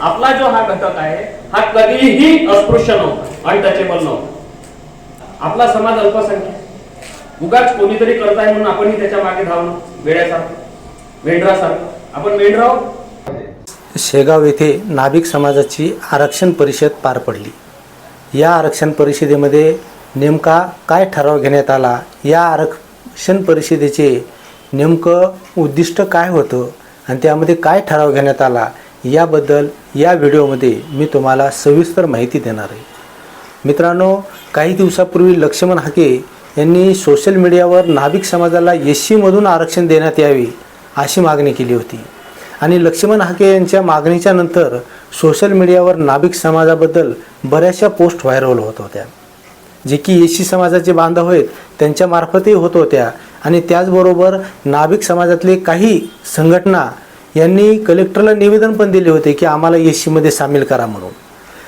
आपला जो हा घटक आहे हा कधीही अस्पृश्य नव्हता अनटचेबल नव्हता. आपला समाज अल्पसंख्याक उगाच कोणीतरी करत आहे म्हणून आपणही त्याच्यामागे धावणं वेड्यासारखं मेंढरासारखं. आपण मेंढराव शेगाव येथे नाभिक समाजाची आरक्षण परिषद पार पडली. या आरक्षण परिषदेमध्ये नेमका काय ठराव घेण्यात आला या आरक्षण परिषदेचे नेमकं उद्दिष्ट काय होतं आणि त्यामध्ये काय ठराव घेण्यात आला याबद्दल या व्हिडिओमध्ये मी तुम्हाला सविस्तर माहिती देणार आहे. मित्रांनो काही दिवसापूर्वी लक्ष्मण हाके यांनी सोशल मीडियावर नाभिक समाजाला एस सीमधून आरक्षण देण्यात यावे अशी मागणी केली होती. आणि लक्ष्मण हाके यांच्या मागणीच्या नंतर सोशल मीडियावर नाभिक समाजाबद्दल बऱ्याचशा पोस्ट व्हायरल होत होत्या. जे की एस सी समाजाचे बांधव आहेत त्यांच्यामार्फतही होत होत्या. आणि त्याचबरोबर नाभिक समाजातले काही संघटना यांनी कलेक्टरला निवेदन पण दिले होते की आम्हाला एस सीमध्ये सामील करा म्हणून.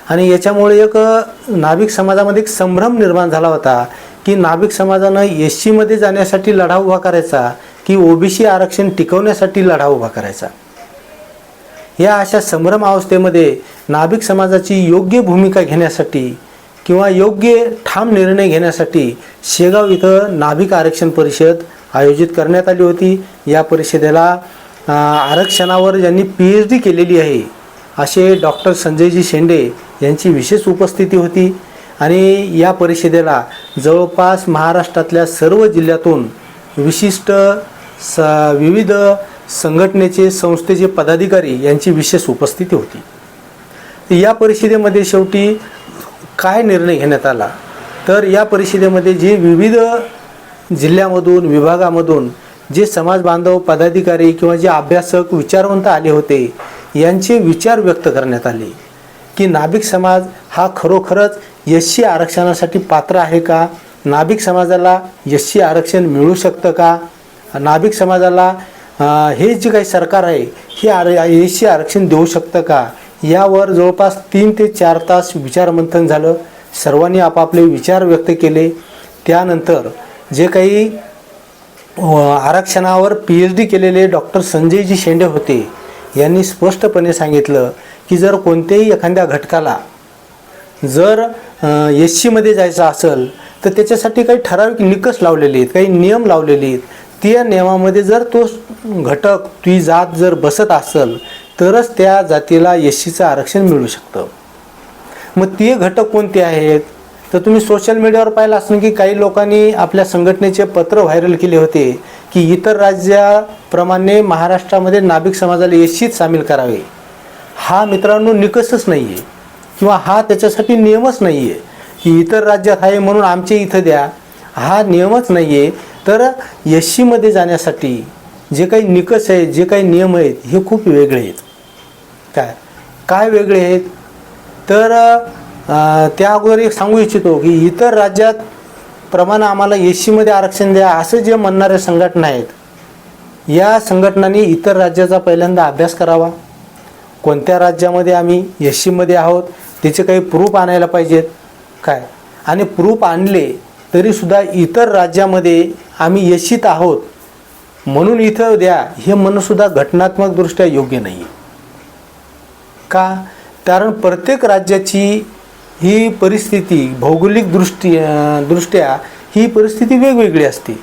आणि याच्यामुळे एक नाभिक समाजामध्ये एक संभ्रम निर्माण झाला होता की नाभिक समाजानं एस सीमध्ये जाण्यासाठी लढा उभा करायचा की ओबीसी आरक्षण टिकवण्यासाठी लढा उभा करायचा. या अशा संभ्रम अवस्थेमध्ये नाभिक समाजाची योग्य भूमिका घेण्यासाठी किंवा योग्य ठाम निर्णय घेण्यासाठी शेगाव इथं नाभिक आरक्षण परिषद आयोजित करण्यात आली होती. या परिषदेला आरक्षणावर ज्यांनी पी एच डी केलेली आहे असे डॉक्टर संजयजी शेंडे यांची विशेष उपस्थिती होती. आणि या परिषदेला जवळपास महाराष्ट्रातल्या सर्व जिल्ह्यातून विशिष्ट स विविध संघटनेचे संस्थेचे पदाधिकारी यांची विशेष उपस्थिती होती. या परिषदेमध्ये शेवटी काय निर्णय घेण्यात आला? तर या परिषदेमध्ये जे विविध जिल्ह्यामधून विभागामधून जे समाज बांधव पदाधिकारी किंवा जे अभ्यासक विचारवंत आले होते यांचे विचार व्यक्त करण्यात आले की नाभिक समाज हा खरोखरच एस सी आरक्षणासाठी पात्र आहे का? नाभिक समाजाला एस सी आरक्षण मिळू शकतं का? नाभिक समाजाला हे जे काही सरकार आहे हे आर एस सी आरक्षण देऊ शकतं का? यावर जवळपास तीन ते चार तास विचारमंथन झालं. सर्वांनी आपापले विचार व्यक्त केले. त्यानंतर जे काही आरक्षणावर पी एच डी केलेले डॉक्टर संजयजी शेंडे होते. यांनी स्पष्टपणे सांगितलं की जर कोणत्याही एखाद्या घटकाला जर एस सीमध्ये जायचं असेल तर त्याच्यासाठी काही ठराविक निकष लावलेले आहेत काही नियम लावलेले आहेत. त्या नियमामध्ये जर तो घटक ती जात जर बसत असेल तरच त्या जातीला एस सीचं आरक्षण मिळू शकतं. मग ते घटक कोणते आहेत? तर तुम्ही सोशल मीडियावर पाहिलं असं की काही लोकांनी आपल्या संघटनेचे पत्र व्हायरल केले होते की इतर राज्याप्रमाणे महाराष्ट्रामध्ये नाभिक समाजाला एसशीत सामील करावे. हा मित्रांनो निकषच नाही आहे किंवा हा त्याच्यासाठी नियमच नाही आहे की इतर राज्यात आहे म्हणून आमचे इथं द्या. हा नियमच नाही आहे तर एस जाण्यासाठी जे काही निकष आहेत जे काही नियम आहेत हे खूप वेगळे आहेत. काय? काय वेगळे आहेत? तर त्या अगोदर एक सांगू इच्छितो की इतर राज्यात प्रमाणे आम्हाला एस सीमध्ये आरक्षण द्या असं जे म्हणणाऱ्या संघटना आहेत या संघटनांनी इतर राज्याचा पहिल्यांदा अभ्यास करावा. कोणत्या राज्यामध्ये आम्ही एस सीमध्ये आहोत त्याचे काही प्रूफ आणायला पाहिजेत. काय? आणि प्रूफ आणले तरीसुद्धा इतर राज्यामध्ये आम्ही एस सीत आहोत म्हणून इथं द्या हे म्हणणंसुद्धा घटनात्मकदृष्ट्या योग्य नाही आहे का? कारण प्रत्येक राज्याची ही परिस्थिती भौगोलिक दृष्टी दृष्ट्या ही परिस्थिती वेगवेगळी असते.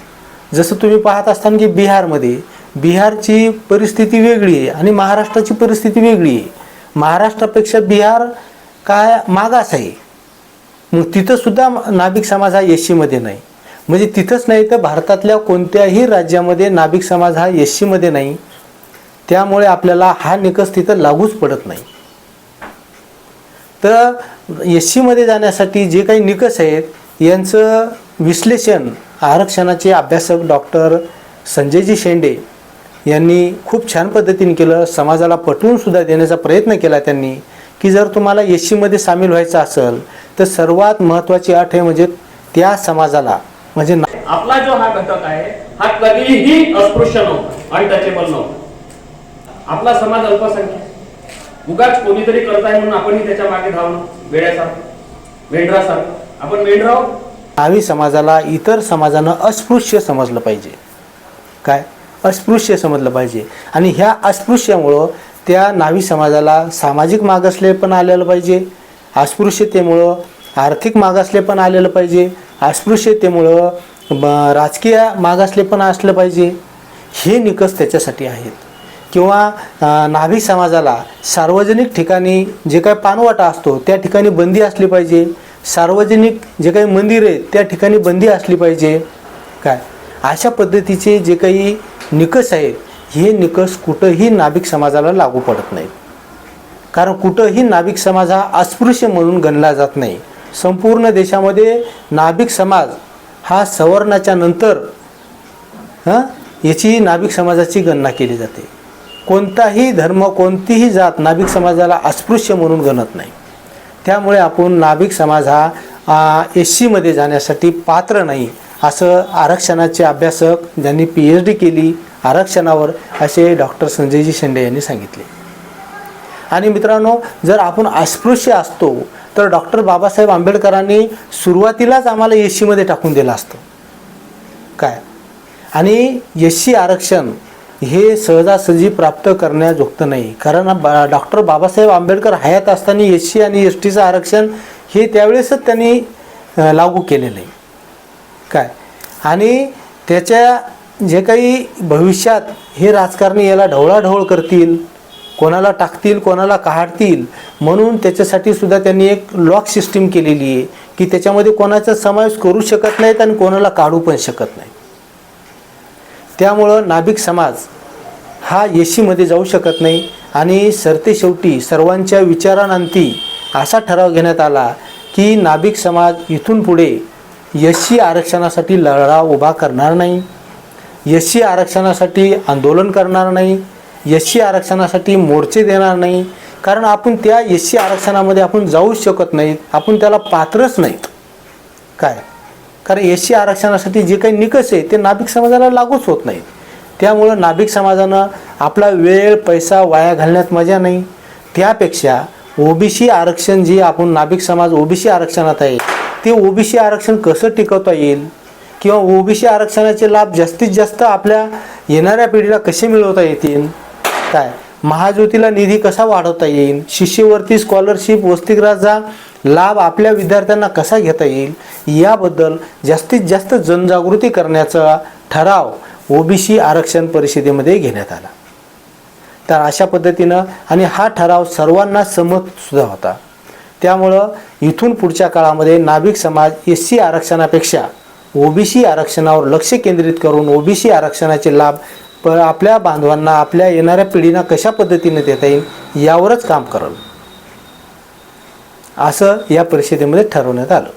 जसं तुम्ही पाहत असताना की बिहारमध्ये बिहारची परिस्थिती वेगळी आहे आणि महाराष्ट्राची परिस्थिती वेगळी आहे. महाराष्ट्रापेक्षा बिहार काय मागास आहे? मग तिथंसुद्धा नाभिक समाज हा एस सीमध्ये नाही. म्हणजे तिथंच नाही तर भारतातल्या कोणत्याही राज्यामध्ये नाभिक समाज हा एस सीमध्ये नाही. त्यामुळे आपल्याला हा निकष तिथं लागूच पडत नाही. तर एस सीमध्ये जाण्यासाठी जे काही निकष आहेत यांचं विश्लेषण आरक्षणाचे अभ्यासक डॉक्टर संजयजी शेंडे यांनी खूप छान पद्धतीने केलं. समाजाला पटवूनसुद्धा देण्याचा प्रयत्न केला त्यांनी. की जर तुम्हाला एस सीमध्ये सामील व्हायचं असेल तर सर्वात महत्त्वाची अट आहे म्हणजे त्या समाजाला. म्हणजे ना- आपला जो हा घटक आहे हा कधीही अस्पृश्य नव्हता अनटचेबल नव्हता. आपला समाज अल्पसंख्याक उगाच कोणीतरी करताय म्हणून आपणही त्याच्यामागे धावणं वेड्यासारखं मेंढरासारखं. आपण मेंढराव नावी समाजाला इतर समाजानं अस्पृश्य समजलं पाहिजे. काय? अस्पृश्य समजलं पाहिजे. आणि ह्या अस्पृश्यामुळं त्या नावी समाजाला सामाजिक मागासले पण आलेलं पाहिजे. अस्पृश्यतेमुळं आर्थिक मागासले पण आलेलं पाहिजे. अस्पृश्यतेमुळं ब राजकीय मागासले पण असलं पाहिजे. हे निकष त्याच्यासाठी आहेत. किंवा नाभिक समाजाला सार्वजनिक ठिकाणी जे काही पानवाटा असतो त्या ठिकाणी बंदी असली पाहिजे. सार्वजनिक जे काही मंदिर आहेत त्या ठिकाणी बंदी असली पाहिजे. काय? अशा पद्धतीचे जे काही निकष आहेत हे निकष कुठंही नाभिक समाजाला लागू पडत नाहीत. कारण कुठंही नाभिक समाज हा अस्पृश्य म्हणून गणला जात नाही. संपूर्ण देशामध्ये नाभिक समाज हा सवर्णाच्या नंतर हां याची नाभिक समाजाची गणना केली जाते. कोणताही धर्म कोणतीही जात नाभिक समाजाला अस्पृश्य म्हणून गणत नाही. त्यामुळे आपण नाभिक समाज हा एस सीमध्ये जाण्यासाठी पात्र नाही असं आरक्षणाचे अभ्यासक ज्यांनी पी एच डी केली आरक्षणावर असे डॉक्टर संजयजी शेंडे यांनी सांगितले. आणि मित्रांनो जर आपण अस्पृश्य असतो तर डॉक्टर बाबासाहेब आंबेडकरांनी सुरुवातीलाच आम्हाला एस सीमध्ये टाकून दिलं असतं. काय? आणि एस सी आरक्षण हे सहजासहजी प्राप्त करण्याजोगतं नाही. कारण बा डॉक्टर बाबासाहेब आंबेडकर हयात असताना एस सी आणि एस टीचं आरक्षण हे त्यावेळेसच त्यांनी लागू केलेलं आहे. काय? आणि त्याच्या जे काही भविष्यात हे राजकारणी याला ढवळाढवळ करतील कोणाला टाकतील कोणाला काढतील म्हणून त्याच्यासाठी सुद्धा त्यांनी एक लॉक सिस्टीम केलेली आहे की त्याच्यामध्ये कोणाचा समावेश करू शकत नाहीत आणि कोणाला काढू पण शकत नाही त्यामुळं नाभिक समाज हा येशीमध्ये जाऊ शकत नाही आणि सरते शेवटी सर्वांच्या विचारांती असा ठराव घेण्यात आला की नाभिक समाज इथून पुढे यशी आरक्षणासाठी लढा उभा करणार नाही यशी आरक्षणासाठी आंदोलन करणार नाही यशी आरक्षणासाठी मोर्चे देणार नाही. कारण आपण त्या यशी आरक्षणामध्ये आपण जाऊच शकत नाहीत आपण त्याला पात्रच नाहीत. काय? कारण एस सी आरक्षणासाठी जे काही निकष आहे ते नाभिक समाजाला लागूच होत नाहीत. त्यामुळं नाभिक समाजानं आपला वेळ पैसा वाया घालण्यात मजा नाही. त्यापेक्षा ओबीसी आरक्षण जे आपण नाभिक समाज ओबीसी आरक्षणात आहे ते ओबीसी आरक्षण कसं टिकवता येईल? किंवा ओबीसी आरक्षणाचे लाभ जास्तीत जास्त आपल्या येणाऱ्या पिढीला कसे मिळवता येतील? काय? महाज्योतीला निधी कसा वाढवता येईल? शिष्यवृत्ती स्कॉलरशिप वसतिगृहाचा लाभ आपल्या विद्यार्थ्यांना कसा घेता येईल? याबद्दल जास्तीत जास्त जनजागृती करण्याचा ठराव ओबीसी आरक्षण परिषदेमध्ये घेण्यात आला. तर अशा पद्धतीनं आणि हा ठराव सर्वांना संमत सुद्धा होता. त्यामुळं इथून पुढच्या काळामध्ये नाभिक समाज एस सी आरक्षणापेक्षा ओबीसी आरक्षणावर लक्ष केंद्रित करून ओबीसी आरक्षणाचे लाभ प आपल्या बांधवांना आपल्या येणाऱ्या पिढींना कशा पद्धतीने देता येईल यावरच काम करल. असं या परिषदेमध्ये ठरवण्यात आलं.